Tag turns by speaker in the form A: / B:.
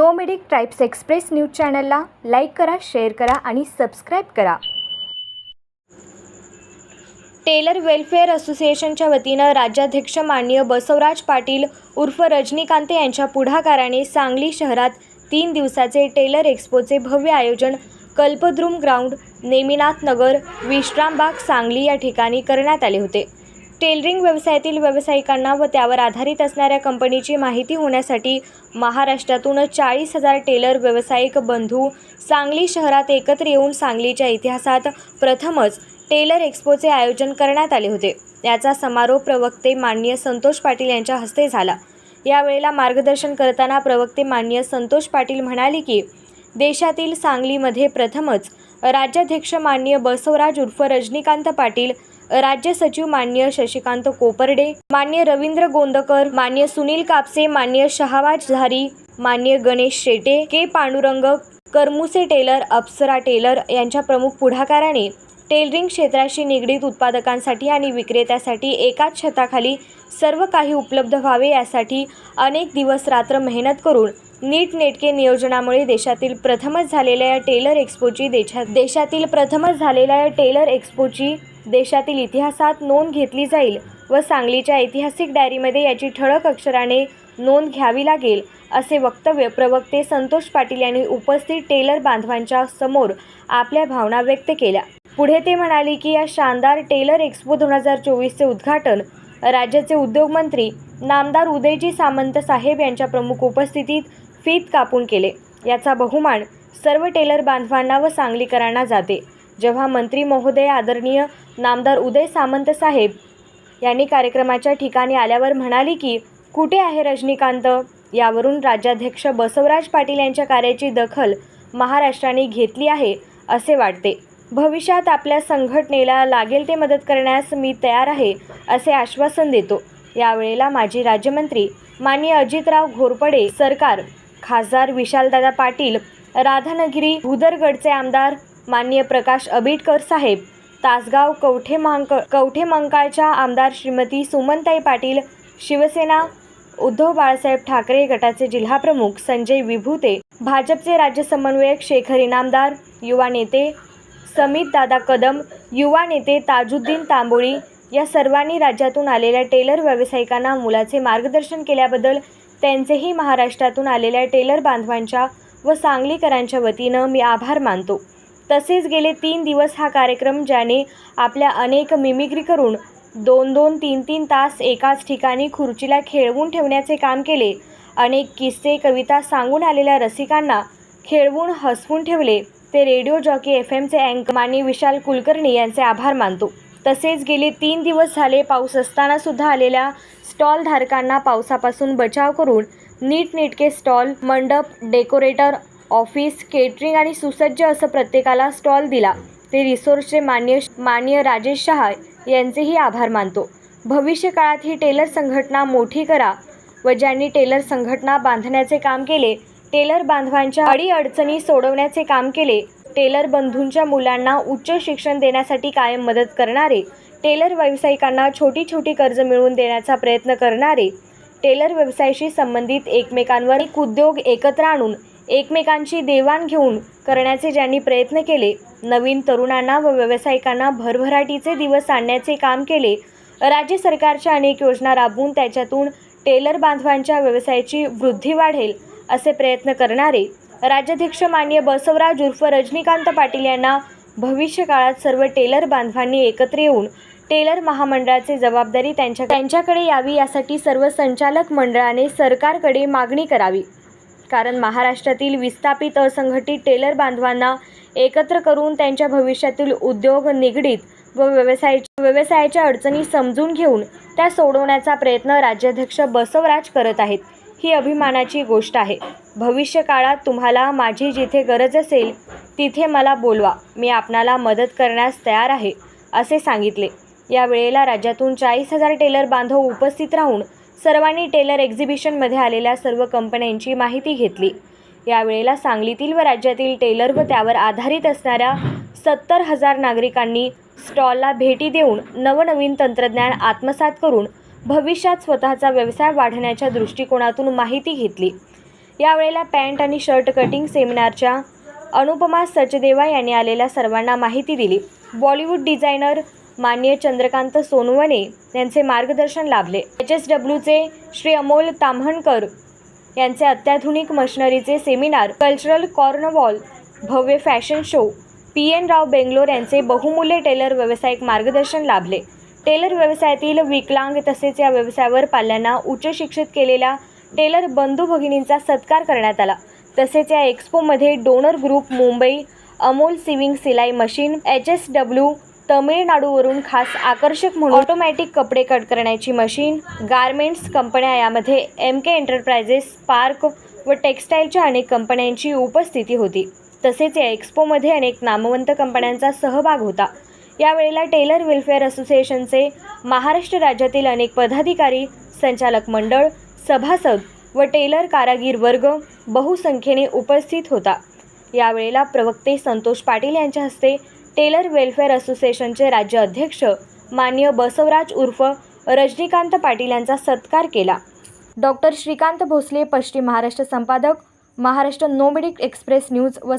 A: Nomadic tribes express news चॅनलला like करा share करा आणि सबस्क्राईब करा. टेलर वेलफेअर असोसिएशनच्या वतीनं राज्याध्यक्ष माननीय बसवराज पाटील उर्फ रजनीकांत यांच्या पुढाकाराने सांगली शहरात तीन दिवसाचे टेलर एक्स्पोचे भव्य आयोजन कल्पद्रुम ग्राउंड नेमिनाथ नगर विश्रामबाग सांगली या ठिकाणी करण्यात आले होते. टेलरिंग व्यवसायातील व्यावसायिकांना व त्यावर आधारित असणाऱ्या कंपनीची माहिती होण्यासाठी महाराष्ट्रातून चाळीस हजार टेलर व्यावसायिक बंधू सांगली शहरात एकत्र येऊन सांगलीच्या इतिहासात प्रथमच टेलर एक्स्पोचे आयोजन करण्यात आले होते. याचा समारोप प्रवक्ते माननीय संतोष पाटील यांच्या हस्ते झाला. यावेळेला मार्गदर्शन करताना प्रवक्ते माननीय संतोष पाटील म्हणाले की देशातील सांगलीमध्ये प्रथमच राज्याध्यक्ष माननीय बसवराज उर्फ रजनीकांत पाटील राज्य सचिव मान्य शशिकांत कोपर्डे मान्य रवींद्र गोंदकर मान्य सुनील कापसे मान्य शहावाज झारी मान्य Ganesh Shete K Pandurang Karmuse tailor Apsara tailor यांच्या प्रमुख पुढाकाराने टेलरिंग क्षेत्राशी निगडीत उत्पादकांसाठी आणि विक्रेत्यासाठी एकाच छताखाली सर्व काही उपलब्ध व्हावे यासाठी अनेक दिवस रात्र मेहनत करून नीटनेटके नियोजनामुळे देशातील प्रथमच झालेल्या या टेलर एक्स्पोची देशा देशातील प्रथमच झालेल्या या टेलर एक्स्पोची देशातील इतिहासात नोंद घेतली जाईल व सांगलीच्या ऐतिहासिक डायरीमध्ये याची ठळक अक्षराने नोंद घ्यावी लागेल असे वक्तव्य प्रवक्ते संतोष पाटील यांनी उपस्थित टेलर बांधवांच्या समोर आपल्या भावना व्यक्त केल्या. पुढे ते म्हणाले की या शानदार टेलर एक्स्पो दोन हजार चोवीसचे उद्घाटन राज्याचे उद्योगमंत्री नामदार उदयजी सामंत साहेब यांच्या प्रमुख उपस्थितीत फीत कापून केले. याचा बहुमान सर्व टेलर बांधवांना व सांगलीकरांना जाते. जेव्हा मंत्री महोदय आदरणीय नामदार उदय सामंत साहेब यांनी कार्यक्रमाच्या ठिकाणी आल्यावर म्हणाले की कुठे आहे रजनीकांत? यावरून राज्याध्यक्ष बसवराज पाटील यांच्या कार्याची दखल महाराष्ट्राने घेतली आहे असे वाटते. भविष्यात आपल्या संघटनेला लागेल ते मदत करण्यास मी तयार आहे असे आश्वासन देतो यावेळेला माजी राज्यमंत्री माननीय अजितराव घोरपडे सरकार खासदार विशालदादा पाटील राधानगिरी भुदरगडचे आमदार माननीय प्रकाश अबिटकर साहेब तासगाव कवठे महांक कवठे मंकाळच्या आमदार श्रीमती सुमनताई पाटील शिवसेना उद्धव बाळासाहेब ठाकरे गटाचे जिल्हाप्रमुख संजय विभूते भाजपचे राज्य समन्वयक शेखर इनामदार युवा नेते समित दादा कदम युवा नेते ताजुद्दीन तांबोळी या सर्वांनी राज्यातून आलेल्या टेलर व्यावसायिकांना मुलाचे मार्गदर्शन केल्याबद्दल त्यांचेही महाराष्ट्रातून आलेल्या टेलर बांधवांच्या व सांगलीकरांच्या वतीनं मी आभार मानतो. तसेच गेले तीन दिवस हा कार्यक्रम ज्याने आपल्या अनेक मिमिक्री करून दोन दोन तीन तीन तास एकाच ठिकाणी खुर्चीला खेळवून ठेवण्याचे काम केले. अनेक किस्से कविता सांगून आलेल्या रसिकांना खेळवून हसवून ठेवले. ते रेडिओ जॉकी एफ एमचे अँक मानी विशाल कुलकर्णी यांचे आभार मानतो. तसेच गेले तीन दिवस झाले पाऊस असताना सुद्धा आलेल्या स्टॉलधारकांना पावसापासून बचाव करून नीटनेटके स्टॉल मंडप डेकोरेटर ऑफिस केटरिंग आणि सुसज्ज असं प्रत्येकाला स्टॉल दिला. ते रिसोर्सचे मान्य मान्य राजेश शहा यांचेही आभार मानतो. भविष्य काळात ही टेलर संघटना मोठी करा व ज्यांनी टेलर संघटना बांधण्याचे काम केले टेलर बांधवांच्या अडीअडचणी सोडवण्याचे काम केले टेलर बंधूंच्या मुलांना उच्च शिक्षण देण्यासाठी कायम मदत करणारे टेलर व्यावसायिकांना छोटी छोटी कर्ज मिळवून देण्याचा प्रयत्न करणारे टेलर व्यवसायाशी संबंधित एकमेकांवर एक उद्योग एकत्र आणून एकमेकांची देवाणघेवाण करण्याचे ज्यांनी प्रयत्न केले नवीन तरुणांना व व्यावसायिकांना भरभराटीचे दिवस आणण्याचे काम केले राज्य सरकारच्या अनेक योजना राबवून त्याच्यातून टेलर बांधवांच्या व्यवसायाची वृद्धी वाढेल असे प्रयत्न करणारे राज्याध्यक्ष मान्य बसवराज उर्फ रजनीकांत पाटील यांना भविष्य काळात सर्व टेलर बांधवांनी एकत्र येऊन टेलर महामंडळाचे जबाबदारी त्यांच्या त्यांच्याकडे यावी यासाठी सर्व संचालक मंडळाने सरकारकडे मागणी करावी. कारण महाराष्ट्रातील विस्थापित असंघटित टेलर बांधवांना एकत्र करून त्यांच्या भविष्यातील उद्योग निगडीत व व्यवसाय व्यवसायाच्या अडचणी समजून घेऊन त्या सोडवण्याचा प्रयत्न राज्याध्यक्ष बसवराज करत आहेत. ही अभिमानाची गोष्ट आहे. भविष्य काळात तुम्हाला माझी जिथे गरज असेल तिथे मला बोलवा. मी आपणाला मदत करण्यास तयार आहे असे सांगितले. या वेळेला राज्यातून चाळीस हजार टेलर बांधव उपस्थित राहून सर्वांनी टेलर एक्झिबिशनमध्ये आलेल्या सर्व कंपन्यांची माहिती घेतली. यावेळेला सांगलीतील व राज्यातील टेलर व त्यावर आधारित असणाऱ्या सत्तर हजार नागरिकांनी स्टॉलला भेटी देऊन नवनवीन तंत्रज्ञान आत्मसात करून भविष्यात स्वतःचा व्यवसाय वाढण्याच्या दृष्टिकोनातून माहिती घेतली. यावेळेला पॅन्ट आणि शर्ट कटिंग सेमिनारच्या अनुपमा सचदेवा यांनी आलेल्या सर्वांना माहिती दिली. बॉलिवूड डिझायनर माननीय चंद्रकांत सोनवणे यांचे मार्गदर्शन लाभले. एच एस डब्ल्यूचे श्री अमोल ताम्हणकर यांचे अत्याधुनिक मशनरीचे सेमिनार कल्चरल कॉर्नवॉल भव्य fashion show P N Rao Bangalore यांचे बहुमूल्य टेलर व्यावसायिक मार्गदर्शन लाभले. टेलर व्यवसायातील विकलांग तसेच या व्यवसायावर पाल्यांना उच्च शिक्षित केलेल्या टेलर बंधू भगिनींचा सत्कार करण्यात आला. तसेच या एक्स्पोमध्ये donor group Mumbai Amol sewing सिलाई मशीन एच एस डब्ल्यू तमिळनाडूवरून खास आकर्षक म्हणून ऑटोमॅटिक कपडे कट करण्याची मशीन गारमेंट्स कंपन्या यामध्ये एम के एंटरप्राइजेस पार्क व टेक्स्टाईलच्या अनेक कंपन्यांची उपस्थिती होती. तसेच या एक्स्पोमध्ये अनेक नामवंत कंपन्यांचा सहभाग होता. यावेळेला टेलर वेलफेअर असोसिएशनचे महाराष्ट्र राज्यातील अनेक पदाधिकारी संचालक मंडळ सभासद व टेलर कारागीर वर्ग बहुसंख्येने उपस्थित होता. यावेळेला प्रवक्ते संतोष पाटील यांच्या हस्ते टेलर वेलफेअर असोसिएशनचे राज्य अध्यक्ष मान्य बसवराज उर्फ रजनीकांत पाटील यांचा सत्कार केला. डॉक्टर श्रीकांत भोसले पश्चिम महाराष्ट्र संपादक महाराष्ट्र नोबेडिक एक्सप्रेस न्यूज व